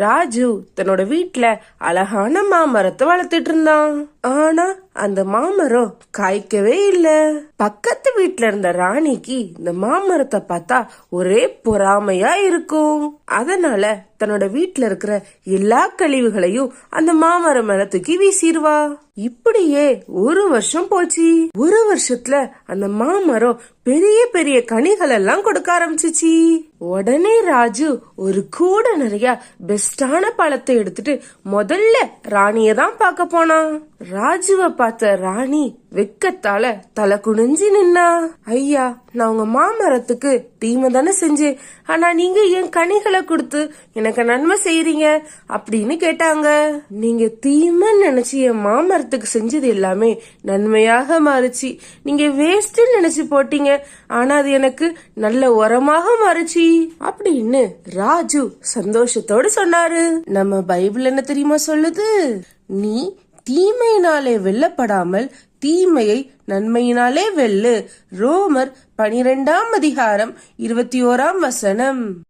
ராஜு தன்னோட வீட்ல அழகான மாமரத்தை வளர்த்துட்டு இருந்தான். ஆனா அந்த மாமரம் காய்க்கவே இல்ல. பக்கத்து வீட்ல இருந்த ராணிக்கு இந்த மாமரத்தை பார்த்தா ஒரே பொறாமையா இருக்கும். அதனால தன்னோட வீட்ல இருக்கிற எல்லா கழிவுகளையும் அந்த மாமரம் மேல தூக்கி வீசிடுவா இப்படியே ஒரு வருஷம் போச்சு. ஒரு வருஷத்துல அந்த மாமரம் பெரிய பெரிய கனிகள் எல்லாம் கொடுக்க ஆரம்பிச்சிச்சு. உடனே ராஜு ஒரு கூட நிறைய பெஸ்டான பழத்தை எடுத்துட்டு முதல்ல ராணிய தான் பார்க்க போனான். ராஜுவ பார்த்த ராணி வெக்கத்தால தலை குனிஞ்சு நின்னா. ஐயா நான் உங்க மாமரத்துக்கு தீமை தானே செஞ்சேன். ஆனா நீங்க என் கனிகளை கொடுத்து எனக்கு நன்மை செய்யறீங்க அப்படின்னு கேட்டாங்க. நீங்க தீமைன்னு நினைச்சு என் மாமரத்துக்கு செஞ்சது எல்லாமே நன்மையாக மாறுச்சு. நீங்க வேஸ்ட் நினைச்சு போட்டீங்க. ஆனா அது எனக்கு நல்ல உரமாக மாறுச்சு அப்படின்னு ராஜு சந்தோஷத்தோடு சொன்னாரு. நம்ம பைபிள் என்ன தெரியுமா சொல்லுது? நீ தீமையினாலே வெல்லப்படாமல் தீமையை நன்மையினாலே வெல்லு. ரோமர் பனிரெண்டாம் அதிகாரம் இருபத்தி ஓராம் வசனம்.